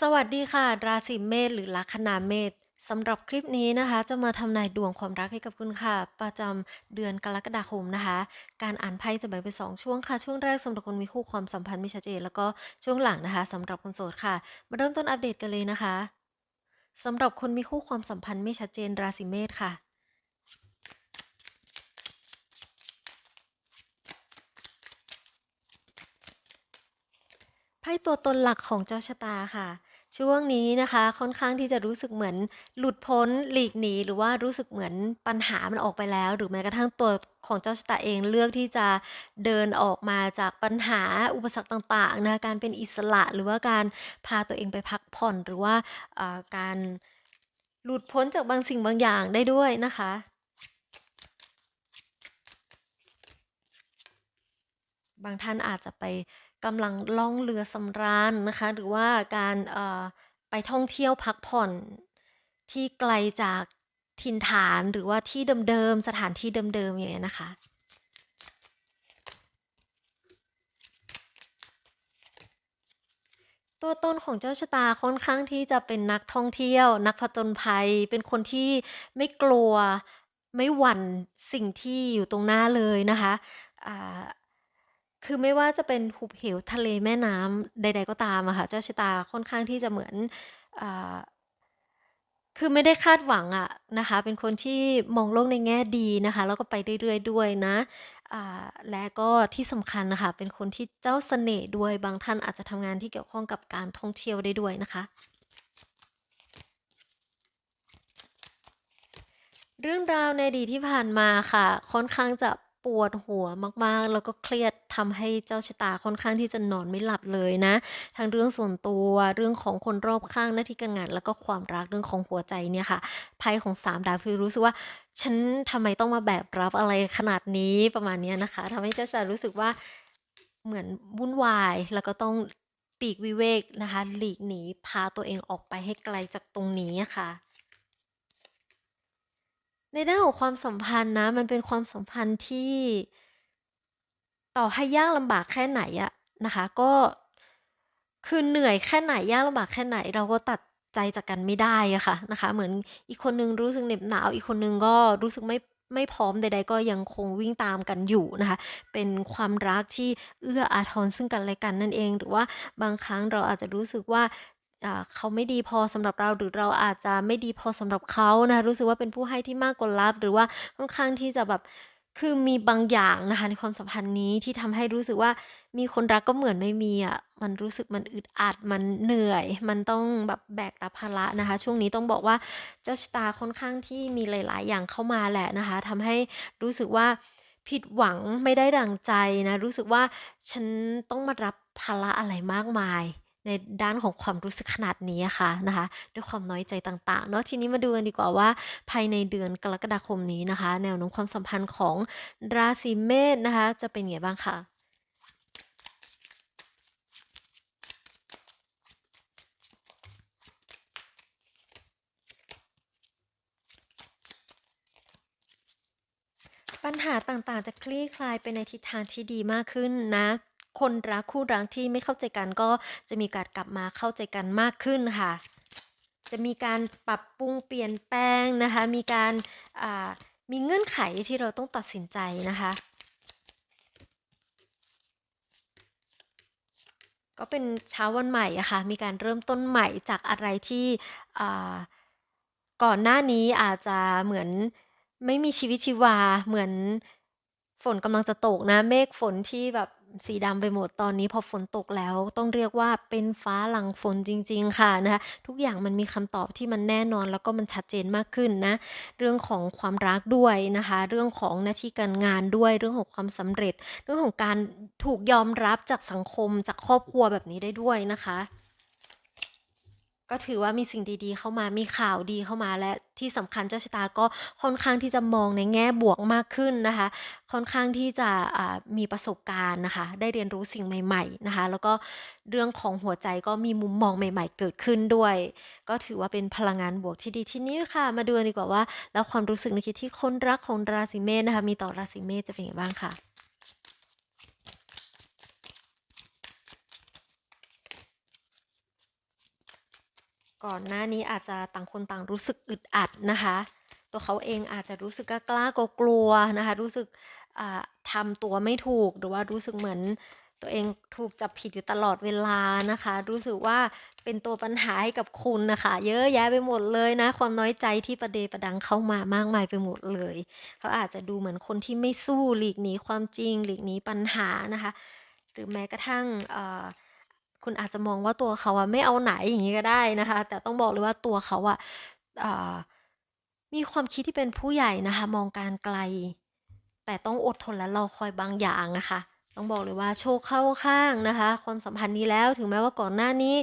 สวัสดีค่ะ ราศีเมษหรือลัคนาเมษสำหรับคลิปนี้นะคะ จะมาทำนายดวงความรักให้กับคุณค่ะ ประจำเดือนกรกฎาคมนะคะ การอ่านไพ่จะแบ่งเป็นสองช่วงค่ะ ช่วงแรกสำหรับคนมีคู่ความสัมพันธ์ไม่ชัดเจน แล้วก็ช่วงหลังนะคะสำหรับคนโสดค่ะ มาเริ่มต้นอัปเดตกันเลยนะคะสำหรับคนมีคู่ความสัมพันธ์ไม่ชัดเจนราศีเมษค่ะ พ่ตัวตนหลักของเจ้าชะตาค่ะ ช่วงนี้นะคะค่อนข้างที่จะรู้สึกเหมือนหลุดพ้นหลีกหนีหรือว่ารู้สึกเหมือนปัญหามันออกไปแล้ว หรือแม้กระทั่งตัวของเจ้าชะตาเองเลือกที่จะเดินออกมาจากปัญหาอุปสรรคต่างๆนะการเป็นอิสระหรือว่าการพาตัวเองไปพักผ่อนหรือว่าการหลุดพ้นจากบางสิ่งบางอย่างได้ด้วยนะคะบางท่านอาจจะไป กำลังล่องเรือสำราญนะคะ หรือว่าการไปท่องเที่ยวพักผ่อนที่ไกลจากถิ่นฐานหรือว่าที่เดิมๆสถานที่เดิมๆอย่างเงี้ยนะคะตัวตนของเจ้าชะตาค่อนข้างที่จะเป็นนักท่องเที่ยว นักผจญภัย เป็นคนที่ไม่กลัวไม่หวั่นสิ่งที่อยู่ตรงหน้าเลยนะคะ คือไม่ว่าจะเป็นหุบเหวทะเลแม่น้ำใด ๆ ก็ตามอะค่ะ เจ้าชะตาค่อนข้างที่จะเหมือนอคือไม่ได้คาดหวังอะนะคะ เป็นคนที่มองโลกในแง่ดีนะคะ แล้วก็ไปเรื่อย ๆ ด้วยนะและก็ที่สำคัญนะคะ เป็นคนที่เจ้าเสน่ห์ด้วย บางท่านอาจจะทำงานที่เกี่ยวข้องกับการท่องเที่ยวได้ด้วยนะคะ เรื่องราวในอดีตที่ผ่านมาค่ะ ค่อนข้างจะ ปวดหัวมากๆ แล้วก็เครียดทำให้เจ้าชะตาค่อนข้างที่จะนอนไม่หลับเลยนะ ทั้งเรื่องส่วนตัวเรื่องของคนรอบข้างหน้าที่การงาน แล้วก็ความรักเรื่องของหัวใจเนี่ยค่ะไพ่ของสามดาวคือรู้สึกว่าฉันทำไมต้องมาแบกรับอะไรขนาดนี้ประมาณนี้นะคะทำให้เจ้าชะตารู้สึกว่าเหมือนวุ่นวายแล้วก็ต้องปีกวิเวกนะคะ หลีกหนีพาตัวเองออกไปให้ไกลจากตรงนี้ค่ะ ในด้านของความสัมพันธ์นะ มันเป็นความสัมพันธ์ที่ ต่อให้ยากลำบากแค่ไหนอะนะคะ ก็คือเหนื่อยแค่ไหนยากลำบากแค่ไหน เราก็ตัดใจจากกันไม่ได้อะค่ะนะคะ เหมือนอีกคนนึงรู้สึกเหน็บหนาว อีกคนนึงก็รู้สึกไม่ไม่พร้อมใด ๆ ก็ยังคงวิ่งตามกันอยู่นะคะ เป็นความรักที่เอื้ออาทรซึ่งกันและกันนั่นเอง หรือว่าบางครั้งเราอาจจะรู้สึกว่า เขาไม่ดีพอสำหรับเรา หรือเราอาจจะไม่ดีพอสำหรับเขานะรู้สึกว่าเป็นผู้ให้ที่มากกว่ารับ หรือว่าค่อนข้างที่จะแบบ คือมีบางอย่างนะคะ ในความสัมพันธ์นี้ที่ทำให้รู้สึกว่า มีคนรักก็เหมือนไม่มีอะมันรู้สึกมันอึดอัด มันเหนื่อย มันต้องแบบแบกรับภาระนะคะ ช่วงนี้ต้องบอกว่า เจ้าชะตาค่อนข้างที่มีหลาย ๆ อย่างเข้ามาแหละนะคะ ทำให้รู้สึกว่า ผิดหวังไม่ได้ดังใจนะ รู้สึกว่า ฉันต้องมารับภาระอะไรมากมาย ในด้านของความรู้สึกขนาดนี้ค่ะนะคะ ด้วยความน้อยใจต่างๆเนาะทีนี้มาดูกันดีกว่าว่า ภายในเดือนกรกฎาคมนี้นะคะ แนวโน้มความสัมพันธ์ของราศีเมษนะคะ จะเป็นไงบ้างคะปัญหาต่างๆ จะคลี่คลายไปในทิศทางที่ดีมากขึ้นนะ คนรักคู่รักที่ไม่เข้าใจกันก็จะมีการกลับมาเข้าใจกันมากขึ้นค่ะ จะมีการปรับปรุงเปลี่ยนแปลงนะคะ มีการมีเงื่อนไขที่เราต้องตัดสินใจนะคะ ก็เป็นเช้าวันใหม่อะค่ะ มีการเริ่มต้นใหม่จากอะไรที่ก่อนหน้านี้อาจจะเหมือนไม่มีชีวิตชีวาเหมือนฝนกำลังจะตกนะ เมฆฝนที่แบบ สีดำไปหมดตอนนี้พอฝนตกแล้ว ต้องเรียกว่าเป็นฟ้าหลังฝนจริง ๆ ค่ะนะคะทุกอย่างมันมีคำตอบที่มันแน่นอนแล้วก็มันชัดเจนมากขึ้นนะ เรื่องของความรักด้วยนะคะ เรื่องของหน้าที่การงานด้วยเรื่องของความสำเร็จ เรื่องของการถูกยอมรับจากสังคมจากครอบครัวแบบนี้ได้ด้วยนะคะ ก็ถือว่ามีสิ่งดีๆ เข้ามามีข่าวดีเข้ามาและที่สำคัญเจ้าชะตาก็ค่อนข้างที่จะมองในแง่บวกมากขึ้นนะคะ ค่อนข้างที่จะมีประสบการณ์นะคะ ได้เรียนรู้สิ่งใหม่ๆนะคะ แล้วก็เรื่องของหัวใจก็มีมุมมองใหม่ ๆ เกิดขึ้นด้วย ก็ถือว่าเป็นพลังงานบวกที่ดีที่นี้ค่ะ มาดูดีกว่าว่า แล้วความรู้สึกในคิดที่คนรักของราศีเมษนะคะ มีต่อราศีเมษจะเป็นยังไงบ้างค่ะ ก่อนหน้านี้อาจจะต่างคนต่างรู้สึกอึดอัดนะคะ ตัวเขาเองอาจจะรู้สึกกล้ากลัวกลัวนะคะ รู้สึกทำตัวไม่ถูกหรือว่ารู้สึกเหมือนตัวเองถูกจับผิดอยู่ตลอดเวลานะคะ รู้สึกว่าเป็นตัวปัญหาให้กับคุณนะคะ เยอะแยะไปหมดเลยนะ ความน้อยใจที่ประเดประดังเข้ามามากมายไปหมดเลย เขาอาจจะดูเหมือนคนที่ไม่สู้หลีกหนีความจริงหลีกหนีปัญหานะคะ หรือแม้กระทั่งอ คุณอาจจะมองว่าตัวเขาอะไม่เอาไหนอย่างนี้ก็ได้นะคะ แต่ต้องบอกเลยว่าตัวเขาอะมีความคิดที่เป็นผู้ใหญ่นะคะ มองการไกล แต่ต้องอดทนและรอคอยบางอย่างนะคะต้องบอกเลยว่าโชคเข้าข้างนะคะ ความสัมพันธ์นี้แล้วถึงแม้ว่าก่อนหน้านี้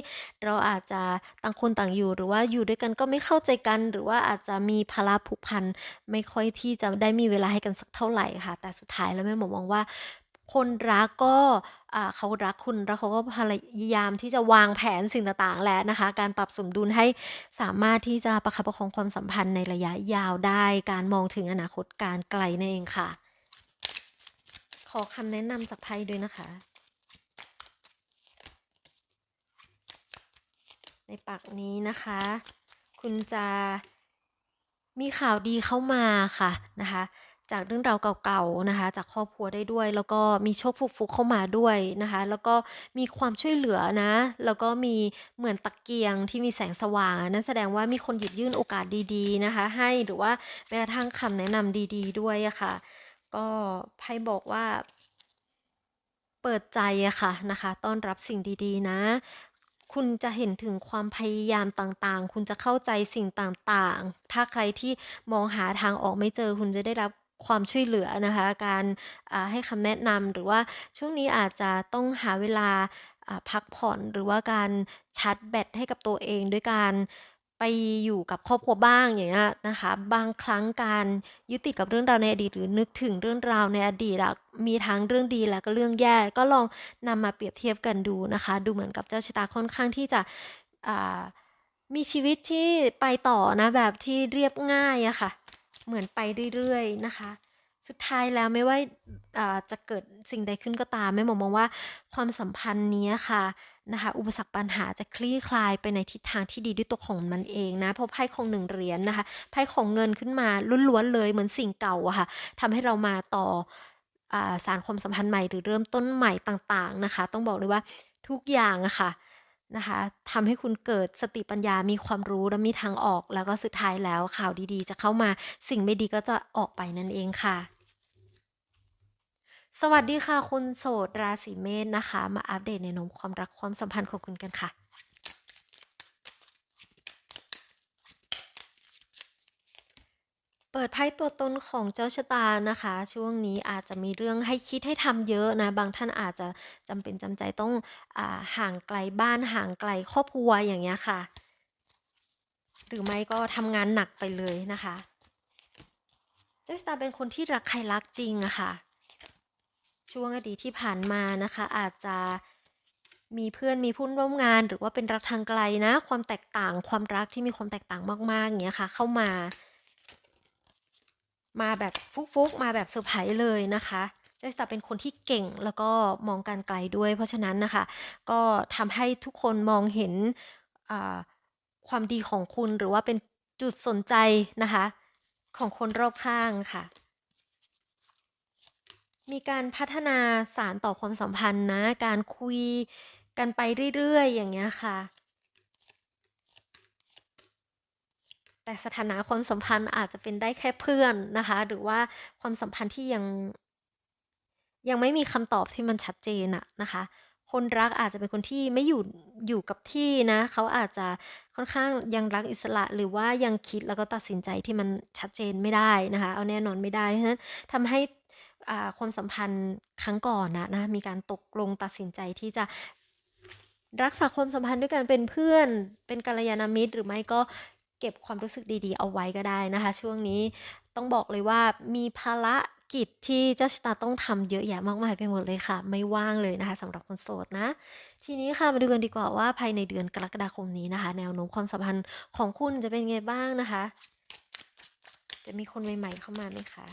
เราอาจจะต่างคนต่างอยู่ หรือว่าอยู่ด้วยกันก็ไม่เข้าใจกัน หรือว่าอาจจะมีภาระผูกพันไม่ค่อยที่จะได้มีเวลาให้กันสักเท่าไหร่ค่ะ แต่สุดท้ายแล้วแม่หมอมองว่า คนรักก็เขารักคุณแล้วเขาก็พยายามที่จะวางแผนสิ่งต่างๆแหละนะคะ การปรับสมดุลให้สามารถที่จะประคับประคองความสัมพันธ์ในระยะยาวได้ การมองถึงอนาคตการไกลนั่นเองค่ะ ขอคำแนะนำจากไพ่ด้วยนะคะ ในปากนี้นะคะ คุณจะมีข่าวดีเข้ามาค่ะนะคะ จากเรื่องราวเก่าๆนะคะ จากครอบครัวได้ด้วย แล้วก็มีโชคฟุกๆเข้ามาด้วยนะคะ แล้วก็มีความช่วยเหลือนะ แล้วก็มีเหมือนตะเกียงที่มีแสงสว่างนั่นแสดงว่ามีคนหยิบยื่นโอกาสดีๆนะคะ ให้หรือว่าแม้กระทั่งคำแนะนำดีๆ ด้วยอะค่ะ ก็ไพ่บอกว่า เปิดใจอะค่ะนะคะต้อนรับสิ่งดีๆ นะคุณจะเห็นถึงความพยายามต่างๆ คุณจะเข้าใจสิ่งต่างๆ ถ้าใครที่มองหาทางออกไม่เจอ คุณจะได้รับ ความช่วยเหลือนะคะ การให้คำแนะนำหรือว่าช่วงนี้อาจจะต้องหาเวลาพักผ่อนหรือว่าการชาร์จแบตให้กับตัวเองด้วยการไปอยู่กับครอบครัวบ้างอย่างเงี้ยนะคะ บางครั้งการยึดติดกับเรื่องราวในอดีต หรือนึกถึงเรื่องราวในอดีตอะมีทั้งเรื่องดีและก็เรื่องแย่ ก็ลองนำมาเปรียบเทียบกันดูนะคะ ดูเหมือนกับเจ้าชะตาค่อนข้างที่จะมีชีวิตที่ไปต่อนะแบบที่เรียบง่ายอะค่ะ เหมือนไปเรื่อยๆนะคะ สุดท้ายแล้วไม่ว่าาจะเกิดสิ่งใดขึ้นก็ตามแม่หมอมองว่าความสัมพันธ์นี้ค่ะนะคะอุปสรรคปัญหาจะคลี่คลายไปในทิศทางที่ดีด้วยตัวของมันเองนะเพราะไพ่ของหนึ่งเหรียญนะคะไพ่ของเงินขึ้นมาล้วนๆเลยเหมือนสิ่งเก่าอะค่ะทำให้เรามาต่ออาสารความสัมพันธ์ใหม่หรือเริ่มต้นใหม่ต่างๆนะคะ ต้องบอกเลยว่าทุกอย่างอะค่ะ นะคะทำให้คุณเกิดสติปัญญามีความรู้และมีทางออก แล้วก็สุดท้ายแล้วข่าวดีๆ จะเข้ามาสิ่งไม่ดีก็จะออกไปนั่นเองค่ะ สวัสดีค่ะ คุณโสดราศีเมษนะคะ มาอัปเดตในนมความรักความสัมพันธ์ของคุณกันค่ะ เปิดไพ่ตัวตนของเจ้าชะตานะคะ ช่วงนี้อาจจะมีเรื่องให้คิดให้ทำเยอะนะ บางท่านอาจจะจำเป็นจำใจต้องอาห่างไกลบ้านห่างไกลครอบครัวอย่างเงี้ยค่ะ หรือไม่ก็ทำงานหนักไปเลยนะคะ เจ้าชะตาเป็นคนที่รักใครรักจริงอะค่ะ ช่วงอดีตที่ผ่านมานะคะ อาจจะมีเพื่อนมีผู้ร่วมงาน หรือว่าเป็นรักทางไกลนะ ความแตกต่างความรักที่มีความแตกต่างมากๆอย่างเงี้ยค่ะ เข้ามา มาแบบฟุกๆ มาแบบเซอร์ไพรส์เลยนะคะเจสตาเป็นคนที่เก่งแล้วก็มองการไกลด้วย เพราะฉะนั้นนะคะ ก็ทำให้ทุกคนมองเห็นความดีของคุณหรือว่าเป็นจุดสนใจนะคะ ของคนรอบข้างค่ะ มีการพัฒนาสารต่อความสัมพันธ์นะ การคุยกันไปเรื่อยๆ อย่างเงี้ยค่ะ แต่สถานะความสัมพันธ์อาจจะเป็นได้แค่เพื่อนนะคะ หรือว่าความสัมพันธ์ที่ยัง ยังไม่มีคำตอบที่มันชัดเจนอะนะคะ คนรักอาจจะเป็นคนที่ไม่อยู่อยู่กับที่นะ เขาอาจจะค่อนข้างยังรักอิสระ หรือว่ายังคิดแล้วก็ตัดสินใจที่มันชัดเจนไม่ได้นะคะ เอาแน่นอนไม่ได้เพราะฉะนั้นทำให้ความสัมพันธ์ครั้งก่อนนะนะมีการตกลงตัดสินใจที่จะรักษาความสัมพันธ์ด้วยกันเป็นเพื่อน เป็นกัลยาณมิตร หรือไม่ก็ เก็บความรู้สึกดีๆ เอาไว้ก็ได้นะคะ ช่วงนี้ต้องบอกเลยว่ามีภาระกิจที่เจ้าชะตาต้องทำเยอะแยะมากมายไปหมดเลยค่ะ ไม่ว่างเลยนะคะสำหรับคนโสดนะ ทีนี้ค่ะมาดูกันดีกว่าว่าภายในเดือนกรกฎาคมนี้นะคะ แนวโน้มความสัมพันธ์ของคุณจะเป็นไงบ้างนะคะ จะมีคนใหม่ๆเข้ามาไหมคะ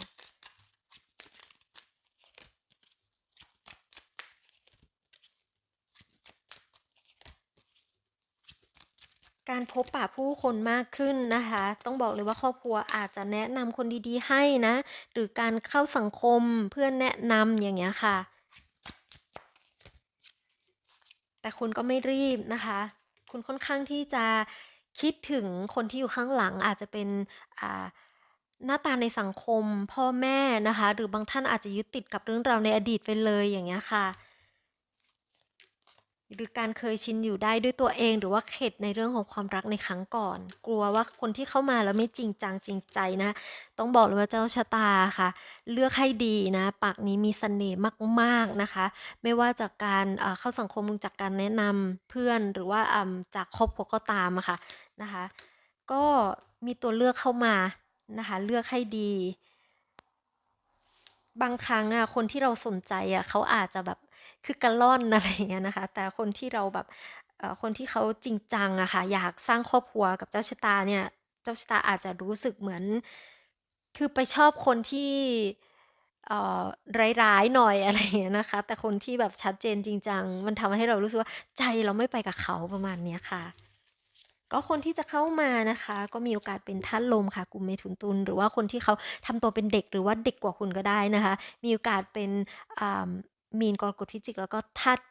การพบปะผู้คนมากขึ้นนะคะ ต้องบอกเลยว่าครอบครัวอาจจะแนะนำคนดีๆให้นะ หรือการเข้าสังคมเพื่อนแนะนำอย่างเงี้ยค่ะ แต่คุณก็ไม่รีบนะคะ คุณค่อนข้างที่จะคิดถึงคนที่อยู่ข้างหลังอาจจะเป็นอ่าหน้าตาในสังคมพ่อแม่นะคะ หรือบางท่านอาจจะยึดติดกับเรื่องราวในอดีตไปเลยอย่างเงี้ยค่ะ หรือการเคยชินอยู่ได้ด้วยตัวเอง หรือว่าเข็ดในเรื่องของความรักในครั้งก่อน กลัวว่าคนที่เข้ามาแล้วไม่จริงจังจริงใจนะ ต้องบอกเลยว่าเจ้าชะตาค่ะ เลือกให้ดีนะ ปากนี้มีเสน่ห์มากๆนะคะ ไม่ว่าจากการเข้าสังคมจากการแนะนำเพื่อนหรือว่าอืมจากครอบครัวก็ตามอะค่ะนะคะ ก็มีตัวเลือกเข้ามานะคะ เลือกให้ดี บางครั้งอะคนที่เราสนใจอะเขาอาจจะแบบ คือกระล่อนอะไรอย่างเงี้ยนะคะ แต่คนที่เราแบบคนที่เขาจริงจังอะค่ะอยากสร้างครอบครัวกับเจ้าชะตาเนี่ย เจ้าชะตาอาจจะรู้สึกเหมือน คือไปชอบคนที่ร้ายๆหน่อยอะไรอย่างเงี้ยนะคะ แต่คนที่แบบชัดเจนจริงจังมันทำให้เรารู้สึกว่าใจเราไม่ไปกับเขาประมาณเนี้ค่ะ ก็คนที่จะเข้ามานะคะ ก็มีโอกาสเป็นธาตุลมค่ะกลุ่มเมถุนตุลหรือว่าคนที่เขาทำตัวเป็นเด็กหรือว่าเด็กกว่าคุณก็ได้นะคะ มีโอกาสเป็น มีนกรกฎพิจิก แล้วก็ธาตุ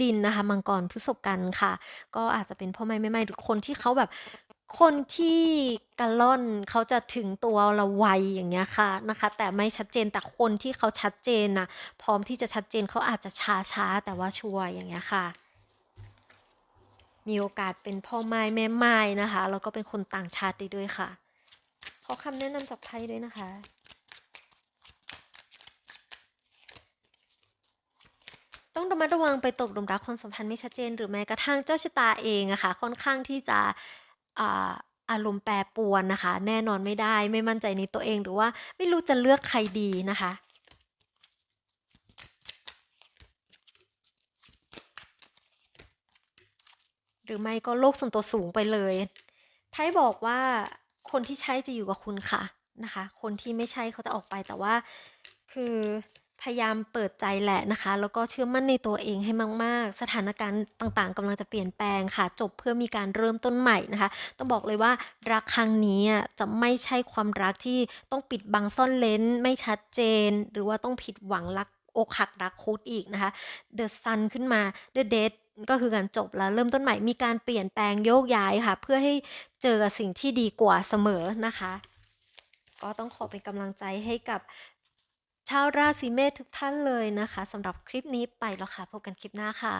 ดินนะคะ มังกรพฤษภกันค่ะ ก็อาจจะเป็นพ่อแม่แม่ไม้หรือคนที่เขาแบบคนที่กระล่อนเขาจะถึงตัวเราไวอย่างเงี้ยค่ะนะคะ แต่ไม่ชัดเจนแต่คนที่เขาชัดเจนน่ะพร้อมที่จะชัดเจนเขาอาจจะช้าๆแต่ว่าชัวร์อย่างเงี้ยค่ะ มีโอกาสเป็นพ่อไม้แม่ไม้นะคะแล้วก็เป็นคนต่างชาติด้ด้วยค่ะ ขอคำแนะนำจากไพ่ด้วยนะคะ ต้องระมัดระวังไปตกหลุมรักความสัมพันธ์ไม่ชัดเจน หรือแม้กระทั่งเจ้าชะตาเองอะค่ะค่อนข้างที่จะอารมณ์แปรปรวนนะคะ แน่นอนไม่ได้ไม่มั่นใจในตัวเองหรือว่าไม่รู้จะเลือกใครดีนะคะหรือไม่ก็โลกส่วนตัวสูงไปเลย ไพ่บอกว่าคนที่ใช่จะอยู่กับคุณค่ะนะคะ คนที่ไม่ใช่เขาจะออกไปแต่ว่าคือ พยายามเปิดใจแหละนะคะ แล้วก็เชื่อมั่นในตัวเองให้มาก ๆ สถานการณ์ต่างๆกำลังจะเปลี่ยนแปลงค่ะ จบเพื่อมีการเริ่มต้นใหม่นะคะ ต้องบอกเลยว่ารักครั้งนี้อะจะไม่ใช่ความรักที่ต้องปิดบังซ่อนเลนไม่ชัดเจน หรือว่าต้องผิดหวังรักอกหักรักคุดอีกนะคะ The Sun ขึ้นมา The Dead ก็คือการจบแล้วเริ่มต้นใหม่มีการเปลี่ยนแปลงโยกย้ายค่ะ เพื่อให้เจอกับสิ่งที่ดีกว่าเสมอนะคะ ก็ต้องขอเป็นกำลังใจให้กับ ชาวราศีเมษทุกท่านเลยนะคะสำหรับคลิปนี้ไปแล้วค่ะ พบกันคลิปหน้าค่ะ